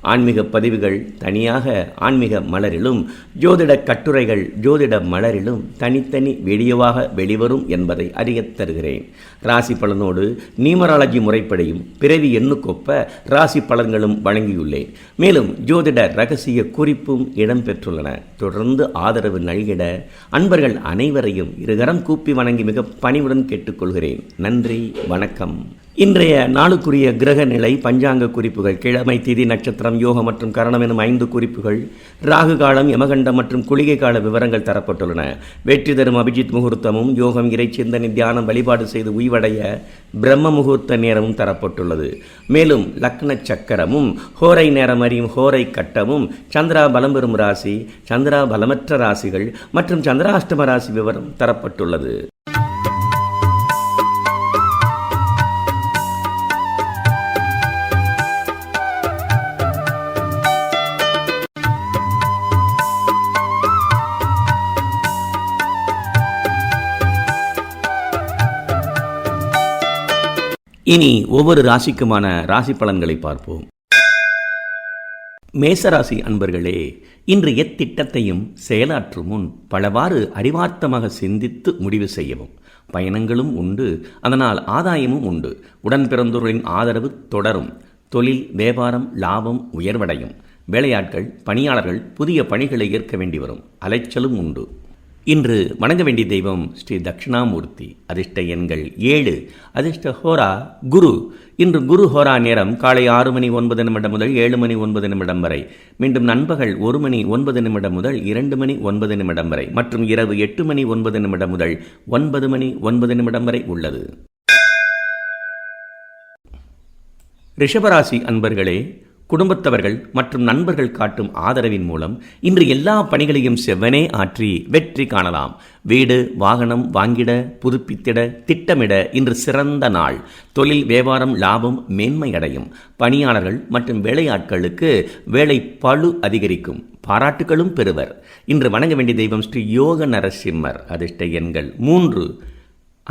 ஆன்மீக பதிவுகள் தனியாக ஆன்மீக மலரிலும் ஜோதிட கட்டுரைகள் ஜோதிட மலரிலும் தனித்தனி வீடியோவாக வெளிவரும் என்பதை அறியத் தருகிறேன். ராசி பலனோடு நியூமராலஜி முறைப்படியும் பிறவி எண்ணுக்கொப்ப ராசி பலன்களும் வழங்கியுள்ளேன். மேலும் ஜோதிட ரகசிய குறிப்பும் இடம்பெற்றுள்ளன. தொடர்ந்து ஆதரவு நல்கிட அன்பர்கள் அனைவரையும் இருகரம் கூப்பி வணங்கி மிக பணிவுடன் கேட்டுக்கொள்கிறேன். நன்றி வணக்கம். இன்றைய நாளுக்குரிய கிரக நிலை பஞ்சாங்க குறிப்புகள் கிழமை திதி நட்சத்திரம் யோகம் மற்றும் கரணம் எனும் ஐந்து குறிப்புகள் ராகு காலம் யமகண்டம் மற்றும் குளிகை கால விவரங்கள் தரப்பட்டுள்ளன. வெற்றி தரும் அபிஜித் முகூர்த்தமும் யோகம் இறை சிந்தனை தியானம் வழிபாடு செய்து உய்வடைய பிரம்ம முகூர்த்த நேரமும் தரப்பட்டுள்ளது. மேலும் லக்ன சக்கரமும் ஹோரை நேரம் அறியும் ஹோரை கட்டமும் சந்திரா பலம் பெறும் ராசி சந்திரா பலமற்ற ராசிகள் மற்றும் சந்திராஷ்டம ராசி விவரம் தரப்பட்டுள்ளது. இனி ஒவ்வொரு ராசிக்குமான ராசி பலன்களை பார்ப்போம். மேசராசி அன்பர்களே இன்று எத்திட்டத்தையும் செயலாற்றும் முன் பலவாறு அறிவார்த்தமாக சிந்தித்து முடிவு செய்யவும். பயணங்களும் உண்டு அதனால் ஆதாயமும் உண்டு. உடன் பிறந்தோர்களின் ஆதரவு தொடரும். தொழில் வியாபாரம் லாபம் உயர்வடையும். வேலையாட்கள் பணியாளர்கள் புதிய பணிகளை ஏற்க வேண்டி வரும். அலைச்சலும் உண்டு. இன்று வணங்க வேண்டிய தெய்வம் ஸ்ரீ தட்சிணாமூர்த்தி அதிர்ஷ்ட எண்கள் ஏழு. அதிர்ஷ்ட ஹோரா குரு. இன்று குரு ஹோரா நேரம் காலை ஆறு மணி ஒன்பது நிமிடம் முதல் ஏழு மணி ஒன்பது நிமிடம் வரை. மீண்டும் நண்பகல் ஒரு மணி ஒன்பது நிமிடம் முதல் இரண்டு மணி ஒன்பது நிமிடம் வரை மற்றும் இரவு எட்டு மணி ஒன்பது நிமிடம் முதல் ஒன்பது மணி ஒன்பது நிமிடம் வரை உள்ளது. ரிஷபராசி அன்பர்களே குடும்பத்தவர்கள் மற்றும் நண்பர்கள் காட்டும் ஆதரவின் மூலம் இன்று எல்லா பணிகளையும் செவ்வனே ஆற்றி வெற்றி காணலாம். வீடு வாகனம் வாங்கிட புதுப்பித்திட திட்டமிட இன்று சிறந்த நாள். தொழில் வியாபாரம் லாபம் மேன்மை அடையும். பணியாளர்கள் மற்றும் வேலையாட்களுக்கு வேலை பழு அதிகரிக்கும். பாராட்டுகளும் பெறுவர். இன்று வணங்க வேண்டிய தெய்வம் ஸ்ரீ யோக நரசிம்மர் அதிர்ஷ்ட எண்கள் மூன்று.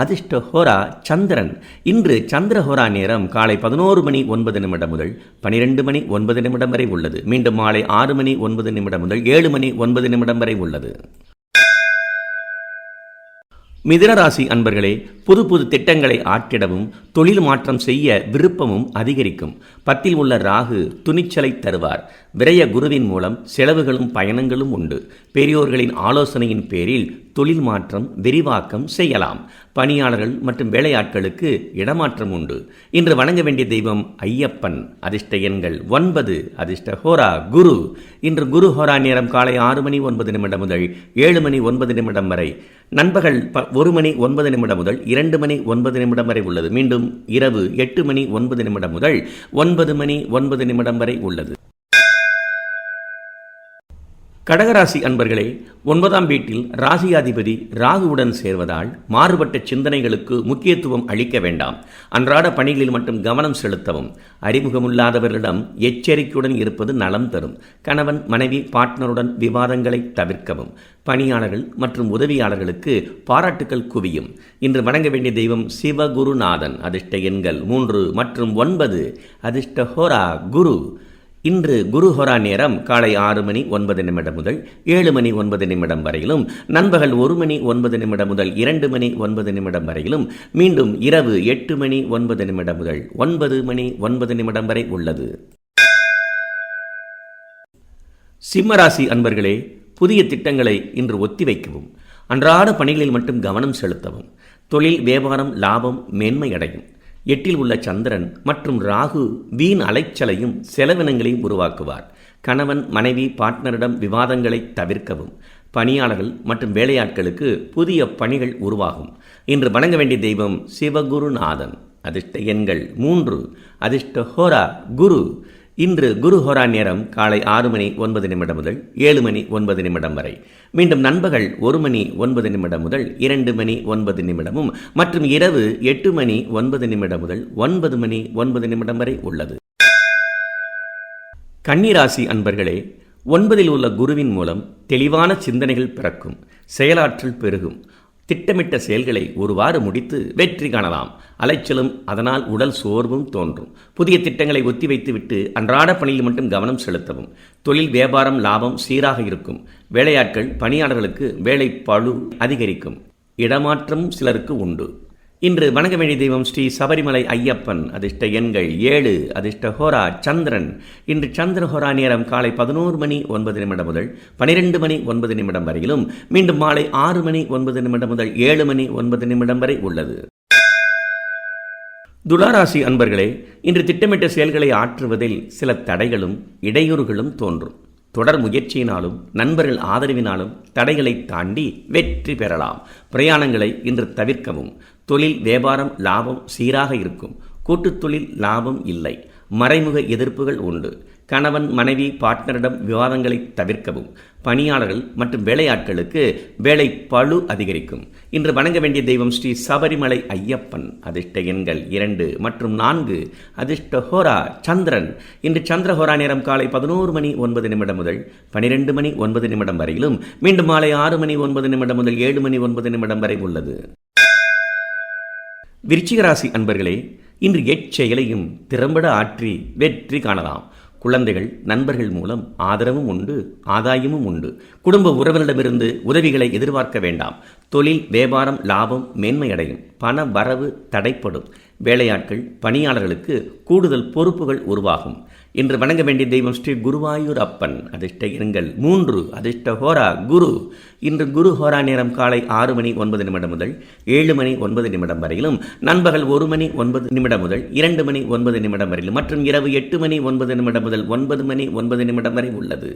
அதிர்ஷ்ட ஹோரா சந்திரன். இன்று சந்திர ஹோரா நேரம் காலை பதினோரு மணி ஒன்பது நிமிடம் முதல் பனிரெண்டு மணி ஒன்பது நிமிடம் வரை உள்ளது. மீண்டும் மாலை ஆறு மணி ஒன்பது நிமிடம் முதல் ஏழு மணி ஒன்பது நிமிடம் வரை உள்ளது. மிதனராசி அன்பர்களே புது புது திட்டங்களை ஆற்றிடவும் தொழில் மாற்றம் செய்ய விருப்பமும் அதிகரிக்கும். பத்தில் உள்ள ராகு துணிச்சலை தருவார். விரய குருவின் மூலம் செலவுகளும் பயணங்களும் உண்டு. பெரியோர்களின் ஆலோசனையின் பேரில் தொழில் மாற்றம் விரிவாக்கம் செய்யலாம். பணியாளர்கள் மற்றும் வேலையாட்களுக்கு இடமாற்றம் உண்டு. இன்று வணங்க வேண்டிய தெய்வம் ஐயப்பன். அதிர்ஷ்ட எண்கள் ஒன்பது. அதிர்ஷ்ட ஹோரா குரு. இன்று குரு ஹோரா நேரம் காலை ஆறு மணி ஒன்பது நிமிடம் முதல் ஏழு மணி ஒன்பது நிமிடம் வரை. நண்பகல் ஒரு மணி ஒன்பது நிமிடம் முதல் இரண்டு மணி ஒன்பது நிமிடம் வரை உள்ளது. மீண்டும் இரவு எட்டு மணி ஒன்பது நிமிடம் முதல் ஒன்பது மணி ஒன்பது நிமிடம் வரை உள்ளது. கடகராசி அன்பர்களே ஒன்பதாம் வீட்டில் ராசியாதிபதி ராகுவுடன் சேர்வதால் மாறுபட்ட சிந்தனைகளுக்கு முக்கியத்துவம் அளிக்க வேண்டாம். அன்றாட பணிகளில் மட்டும் கவனம் செலுத்தவும். அறிமுகமில்லாதவர்களிடம் எச்சரிக்கையுடன் இருப்பது நலம் தரும். கணவன் மனைவி பார்ட்னருடன் விவாதங்களை தவிர்க்கவும். பணியாளர்கள் மற்றும் உதவியாளர்களுக்கு பாராட்டுக்கள் குவியும். இன்று வணங்க வேண்டிய தெய்வம் சிவகுருநாதன். அதிர்ஷ்ட எண்கள் மூன்று மற்றும் ஒன்பது. அதிர்ஷ்ட ஹோரா குரு. இன்று குருஹொரா நேரம் காலை ஆறு மணி ஒன்பது நிமிடம் முதல் ஏழு மணி ஒன்பது நிமிடம் வரையிலும் நண்பகல் ஒரு மணி ஒன்பது நிமிடம் முதல் இரண்டு மணி ஒன்பது நிமிடம் வரையிலும் மீண்டும் இரவு எட்டு மணி ஒன்பது நிமிடம் முதல் ஒன்பது மணி ஒன்பது நிமிடம் வரை உள்ளது. சிம்மராசி அன்பர்களே புதிய திட்டங்களை இன்று ஒத்திவைக்கவும் அன்றாட பணிகளில் மட்டும் கவனம் செலுத்தவும் தொழில் வியாபாரம் லாபம் மேன்மை அடையும். எட்டில் உள்ள சந்திரன் மற்றும் ராகு வீண் அலைச்சலையும் செலவினங்களையும் உருவாக்குவார். கணவன் மனைவி பார்ட்னரிடம் விவாதங்களை தவிர்க்கவும் பணியாளர்கள் மற்றும் வேலையாட்களுக்கு புதிய பணிகள் உருவாகும். இன்று வணங்க வேண்டிய தெய்வம் சிவகுருநாதன். அதிர்ஷ்ட எண்கள் மூன்று. அதிர்ஷ்ட ஹோரா குரு. இன்று குரு ஹோரா நேரம் காலை ஆறு மணி ஒன்பது நிமிடம் முதல் ஏழு மணி ஒன்பது நிமிடம் வரை. மீண்டும் நண்பகல் ஒரு மணி ஒன்பது நிமிடம் முதல் இரண்டு மணி ஒன்பது நிமிடமும் மற்றும் இரவு எட்டு மணி ஒன்பது நிமிடம் முதல் ஒன்பது மணி ஒன்பது நிமிடம் வரை உள்ளது. கன்னிராசி அன்பர்களே ஒன்பதில் உள்ள குருவின் மூலம் தெளிவான சிந்தனைகள் பிறக்கும் செயலாற்றல் பெருகும். திட்டமிட்ட செயல்களை ஒருவாறு முடித்து வெற்றி காணலாம். அலைச்சலும் அதனால் உடல் சோர்வும் தோன்றும். புதிய திட்டங்களை ஒத்திவைத்துவிட்டு அன்றாட பணியில் மட்டும் கவனம் செலுத்தவும். தொழில் வியாபாரம் லாபம் சீராக இருக்கும். வேலையாட்கள் பணியாளர்களுக்கு வேலை பழு அதிகரிக்கும். இடமாற்றம் சிலருக்கு உண்டு. இன்று வணங்கமேழி தெய்வம் ஸ்ரீ சபரிமலை ஐயப்பன் அதிர்ஷ்ட எண்கள் ஏழு அதிர்ஷ்ட ஹோரா சந்திரன். இன்று சந்திர ஹோரா நேரம் காலை பதினோரு மணி ஒன்பது நிமிடம் முதல் பனிரெண்டு மணி ஒன்பது நிமிடம் வரையிலும் மீண்டும் மாலை ஆறு மணி ஒன்பது நிமிடம் முதல் ஏழு மணி ஒன்பது நிமிடம் வரை உள்ளது. துளாராசி அன்பர்களே இன்று திட்டமிட்ட செயல்களை ஆற்றுவதில் சில தடைகளும் இடையூறுகளும் தோன்றும். தொடர் முயற்சியினாலும் நண்பர்கள் ஆதரவினாலும் தடைகளை தாண்டி வெற்றி பெறலாம். பிரயாணங்களை இன்று தவிர்க்கவும். தொழில் வியாபாரம் லாபம் சீராக இருக்கும். கூட்டுத் தொழில் லாபம் இல்லை. மறைமுக எதிர்ப்புகள் உண்டு. கணவன் மனைவி பார்ட்னரிடம் விவாதங்களை தவிர்க்கவும். பணியாளர்கள் மற்றும் வேலையாட்களுக்கு வேலை பழு அதிகரிக்கும். இன்று வணங்க வேண்டிய தெய்வம் ஸ்ரீ சபரிமலை ஐயப்பன். அதிர்ஷ்ட எண்கள் இரண்டு மற்றும் நான்கு. அதிர்ஷ்ட ஹோரா சந்திரன். இன்று சந்திரஹோரா நேரம் காலை பதினோரு மணி ஒன்பது நிமிடம் முதல் பனிரெண்டு மணி ஒன்பது நிமிடம் வரையிலும் மீண்டும் மாலை ஆறு மணி ஒன்பது நிமிடம் முதல் ஏழு மணி ஒன்பது நிமிடம் வரை உள்ளது. விருச்சிகராசி அன்பர்களே இன்று எச்செயலையும் திறம்பட ஆற்றி வெற்றி காணலாம். குழந்தைகள் நண்பர்கள் மூலம் ஆதரவும் உண்டு ஆதாயமும் உண்டு. குடும்ப உறவினரிடமிருந்து உதவிகளை எதிர்பார்க்க வேண்டாம். தொழில் வியாபாரம் லாபம் மேன்மையடையும். பண வரவு தடைப்படும். வேலையாட்கள் பணியாளர்களுக்கு கூடுதல் பொறுப்புகள் உருவாகும். இன்று வணங்க வேண்டிய தெய்வம் ஸ்ரீ குருவாயூர் அப்பன் அதிர்ஷ்ட இரங்கல் மூன்று அதிர்ஷ்ட ஹோரா குரு. இன்று குரு ஹோரா நேரம் காலை ஆறு மணி ஒன்பது நிமிடம் முதல் ஏழு மணி ஒன்பது நிமிடம் வரையிலும் நண்பகல் ஒரு மணி ஒன்பது நிமிடம் முதல் இரண்டு மணி ஒன்பது நிமிடம் வரையிலும் மற்றும் இரவு எட்டு மணி ஒன்பது நிமிடம் முதல் ஒன்பது மணி ஒன்பது நிமிடம் வரை உள்ளது.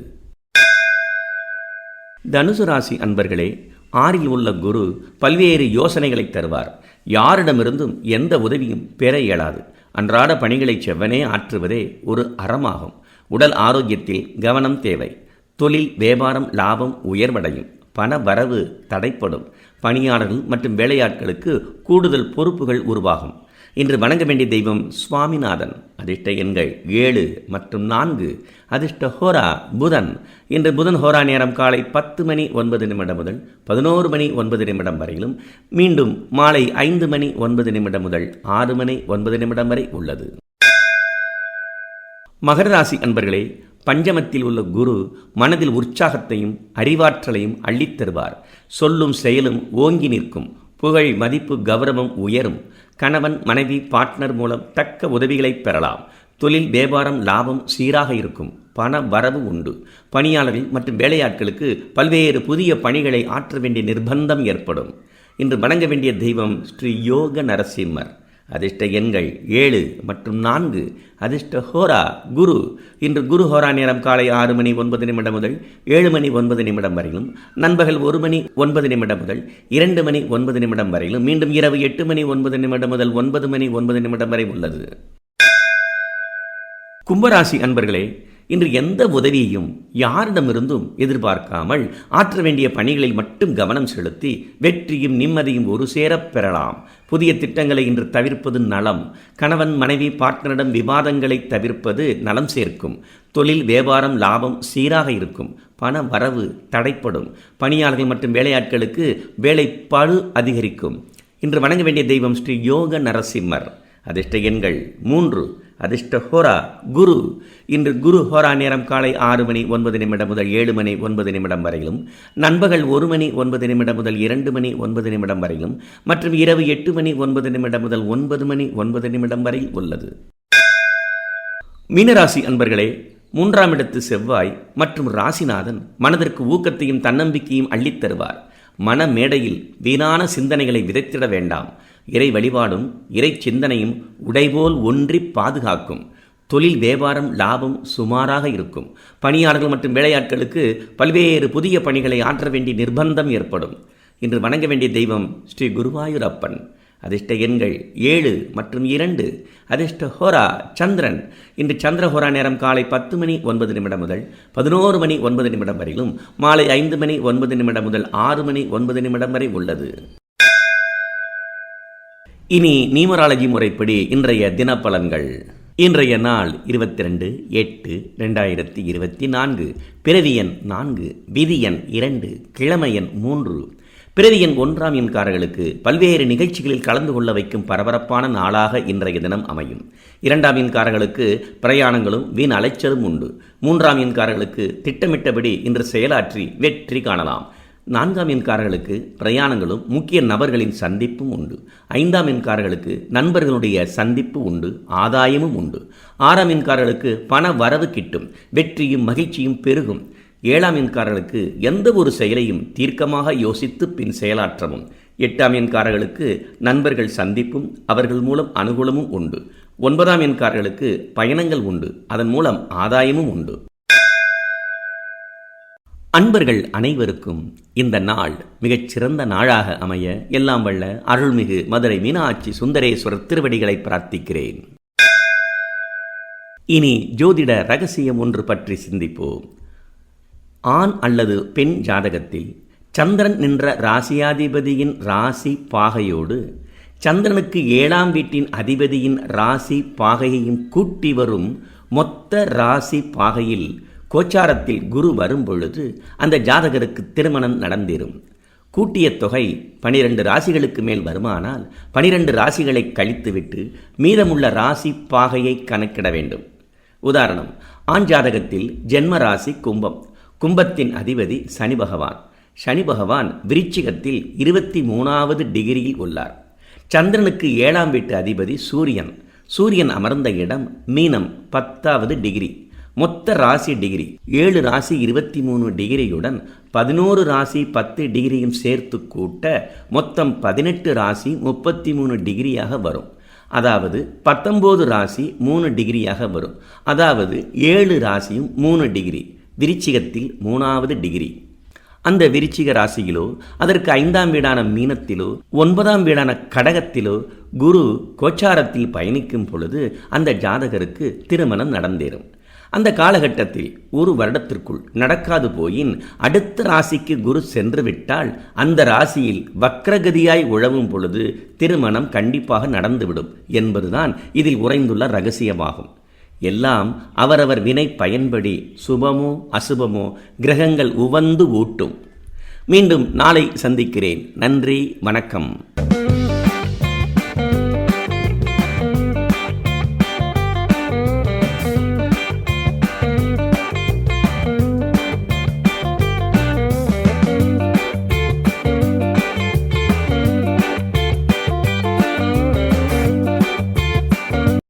தனுசு ராசி அன்பர்களே ஆறில் உள்ள குரு பல்வேறு யோசனைகளை தருவார். யாரிடமிருந்தும் எந்த உதவியும் பெற இயலாது. அன்றாட பணிகளை செவ்வனே ஆற்றுவதே ஒரு அறமாகும். உடல் ஆரோக்கியத்தில் கவனம் தேவை. தொழில் வியாபாரம் லாபம் உயர்வடையும். பண வரவு தடைப்படும். பணியாளர்கள் மற்றும் வேலையாட்களுக்கு கூடுதல் பொறுப்புகள் உருவாகும். இன்று வணங்க வேண்டிய தெய்வம் சுவாமிநாதன். அதிர்ஷ்ட எண்கள் ஏழு மற்றும் நான்கு. அதிர்ஷ்ட ஹோரா புதன். இன்று புதன் ஹோரா நேரம் காலை பத்து மணி ஒன்பது நிமிடம் முதல் பதினோரு மணி ஒன்பது நிமிடம் வரையிலும். மீண்டும் மாலை ஐந்து மணி ஒன்பது நிமிடம் முதல் ஆறு மணி ஒன்பது நிமிடம் வரை உள்ளது. மகர ராசி அன்பர்களே பஞ்சமத்தில் உள்ள குரு மனதில் உற்சாகத்தையும் அறிவாற்றலையும் அள்ளித்தருவார். சொல்லும் செயலும் ஓங்கி நிற்கும். புகழ் மதிப்பு கௌரவம் உயரும். கணவன் மனைவி பார்ட்னர் மூலம் தக்க உதவிகளை பெறலாம். தொழில் வியாபாரம் லாபம் சீராக இருக்கும். பண வரவு உண்டு. பணியாளர்கள் மற்றும் வேலையாட்களுக்கு பல்வேறு புதிய பணிகளை ஆற்ற வேண்டிய நிர்பந்தம் ஏற்படும். இன்று வணங்க வேண்டிய தெய்வம் ஸ்ரீ யோக நரசிம்மர். அதிர்ஷ்ட எண்கள் ஏழு மற்றும் நான்கு. அதிர்ஷ்ட ஹோரா குரு. இன்று குரு ஹோரா நேரம் காலை ஆறு மணி ஒன்பது நிமிடம் முதல் ஏழு மணி ஒன்பது நிமிடம் வரையிலும் நண்பகல் ஒரு மணி ஒன்பது நிமிடம் முதல் இரண்டு மணி ஒன்பது நிமிடம் வரையிலும் மீண்டும் இரவு எட்டு மணி ஒன்பது நிமிடம் முதல் ஒன்பது மணி ஒன்பது நிமிடம் வரை உள்ளது. கும்பராசி அன்பர்களே இன்று எந்த உதவியையும் யாரிடமிருந்தும் எதிர்பார்க்காமல் ஆற்ற வேண்டிய பணிகளில் மட்டும் கவனம் செலுத்தி வெற்றியும் நிம்மதியும் ஒரு சேரப் பெறலாம். புதிய திட்டங்களை இன்று தவிர்ப்பது நலம். கணவன் மனைவி பார்ட்னரிடம் விவாதங்களை தவிர்ப்பது நலம் சேர்க்கும். தொழில் வியாபாரம் லாபம் சீராக இருக்கும். பண வரவு தடைப்படும். பணியாளர்கள் மற்றும் வேலையாட்களுக்கு வேலை பழு அதிகரிக்கும். இன்று வணங்க வேண்டிய தெய்வம் ஸ்ரீ யோக நரசிம்மர். அதிர்ஷ்ட எண்கள் மூன்று. அதிர்ஷ்ட ஹோரா குரு. இன்று குரு ஹோரா நேரம் காலை ஆறு மணி ஒன்பது நிமிடம் முதல் ஏழு மணி ஒன்பது நிமிடம் வரையிலும் நண்பகல் ஒரு மணி ஒன்பது நிமிடம் முதல் இரண்டு மணி ஒன்பது நிமிடம் வரையிலும் மற்றும் இரவு எட்டு மணி ஒன்பது நிமிடம் முதல் ஒன்பது மணி ஒன்பது நிமிடம் வரை உள்ளது. மீனராசி அன்பர்களே மூன்றாம் இடத்து செவ்வாய் மற்றும் ராசிநாதன் மனதிற்கு ஊக்கத்தையும் தன்னம்பிக்கையும் அள்ளித் தருவார். மன மேடையில் வீணான சிந்தனைகளை விதைத்திட வேண்டாம். இறை வழிபாடும் இறை சிந்தனையும் உடைபோல் ஒன்றி பாதுகாக்கும். தொழில் வியாபாரம் லாபம் சுமாராக இருக்கும். பணியாளர்கள் மற்றும் வேலையாட்களுக்கு பல்வேறு புதிய பணிகளை ஆற்ற வேண்டிய நிர்பந்தம் ஏற்படும். இன்று வணங்க வேண்டிய தெய்வம் ஸ்ரீ குருவாயூரப்பன். அதிர்ஷ்ட எண்கள் ஏழு மற்றும் இரண்டு. அதிர்ஷ்ட ஹோரா சந்திரன். இன்று சந்திர ஹோரா நேரம் காலை பத்து மணி ஒன்பது நிமிடம் முதல் பதினோரு மணி ஒன்பது நிமிடம் வரையிலும் மாலை ஐந்து மணி ஒன்பது நிமிடம் முதல் ஆறு மணி ஒன்பது நிமிடம் வரை உள்ளது. இனி நியூமராலஜி முறைப்படி இன்றைய தினப்பலன்கள். இன்றைய நாள் இருபத்தி ரெண்டு எட்டு ரெண்டாயிரத்தி இருபத்தி நான்கு. பிறவி எண் நான்கு விதி எண் இரண்டு கிழமை எண் மூன்று. பிறவி எண் ஒன்றாம் எண்காரர்களுக்கு பல்வேறு நிகழ்ச்சிகளில் கலந்து கொள்ள வைக்கும் பரபரப்பான நாளாக இன்றைய தினம் அமையும். இரண்டாம் எண்காரர்களுக்கு பிரயாணங்களும் வீண் அலைச்சலும் உண்டு. மூன்றாம் எண்காரர்களுக்கு திட்டமிட்டபடி இன்று செயலாற்றி வெற்றி காணலாம். நான்காம் எண்காரர்களுக்கு பிரயாணங்களும் முக்கிய நபர்களின் சந்திப்பும் உண்டு. ஐந்தாம் எண்காரர்களுக்கு நண்பர்களுடைய சந்திப்பு உண்டு ஆதாயமும் உண்டு. ஆறாம் எண்காரர்களுக்கு பண வரவு கிட்டும் வெற்றியும் மகிழ்ச்சியும் பெருகும். ஏழாம் எண்காரர்களுக்கு எந்த ஒரு செயலையும் தீர்க்கமாக யோசித்து பின் செயலாற்றவும். எட்டாம் எண்காரர்களுக்கு நண்பர்கள் சந்திப்பும் அவர்கள் மூலம் அனுகூலமும் உண்டு. ஒன்பதாம் எண்காரர்களுக்கு பயணங்கள் உண்டு அதன் மூலம் ஆதாயமும் உண்டு. அன்பர்கள் அனைவருக்கும் இந்த நாள் மிகச் சிறந்த நாளாக அமைய எல்லாம் வல்ல அருள்மிகு மதுரை மீனாட்சி சுந்தரேஸ்வரர் திருவடிகளை பிரார்த்திக்கிறேன். இனி ஜோதிட ரகசியம் ஒன்று பற்றி சிந்திப்போம். ஆண் அல்லது பெண் ஜாதகத்தில் சந்திரன் நின்ற ராசியாதிபதியின் ராசி பாகையோடு சந்திரனுக்கு ஏழாம் வீட்டின் அதிபதியின் ராசி பாகையையும் கூட்டி வரும் மொத்த ராசி பாகையில் கோச்சாரத்தில் குரு வரும்பொழுது அந்த ஜாதகருக்கு திருமணம் நடந்திரும். கூட்டிய தொகை பனிரெண்டு ராசிகளுக்கு மேல் வருமானால் பனிரெண்டு ராசிகளை கழித்துவிட்டு மீதமுள்ள ராசி பாகையை கணக்கிட வேண்டும். உதாரணம் ஆண் ஜாதகத்தில் ஜென்ம ராசி கும்பம். கும்பத்தின் அதிபதி சனி பகவான். சனி பகவான் விருச்சிகத்தில் இருபத்தி மூணாவது டிகிரியில் உள்ளார். சந்திரனுக்கு ஏழாம் வீட்டு அதிபதி சூரியன். சூரியன் அமர்ந்த இடம் மீனம் பத்தாவது டிகிரி. மொத்த ராசி டிகிரி. ஏழு ராசி இருபத்தி மூணு டிகிரியுடன் பதினோரு ராசி பத்து டிகிரியும் சேர்த்து கூட்ட மொத்தம் பதினெட்டு ராசி முப்பத்தி மூணு டிகிரியாக வரும். அதாவது பத்தொம்போது ராசி மூணு டிகிரியாக வரும். அதாவது ஏழு ராசியும் மூணு டிகிரி. விருச்சிகத்தில் மூணாவது டிகிரி. அந்த விருச்சிக ராசியிலோ அதற்கு ஐந்தாம் வீடான மீனத்திலோ ஒன்பதாம் வீடான கடகத்திலோ குரு கோச்சாரத்தில் பயணிக்கும் பொழுது அந்த ஜாதகருக்கு திருமணம் நடந்தேறும். அந்த காலகட்டத்தில் ஒரு வருடத்திற்குள் நடக்காது போயின் அடுத்த ராசிக்கு குரு சென்று விட்டால் அந்த ராசியில் வக்ரகதியாய் உழவும் பொழுது திருமணம் கண்டிப்பாக நடந்துவிடும் என்பதுதான் இதில் உறைந்துள்ள ரகசியமாகும். எல்லாம் அவரவர் வினை பயன்படி சுபமோ அசுபமோ கிரகங்கள் உவந்து ஊட்டும். மீண்டும் நாளை சந்திக்கிறேன். நன்றி வணக்கம்.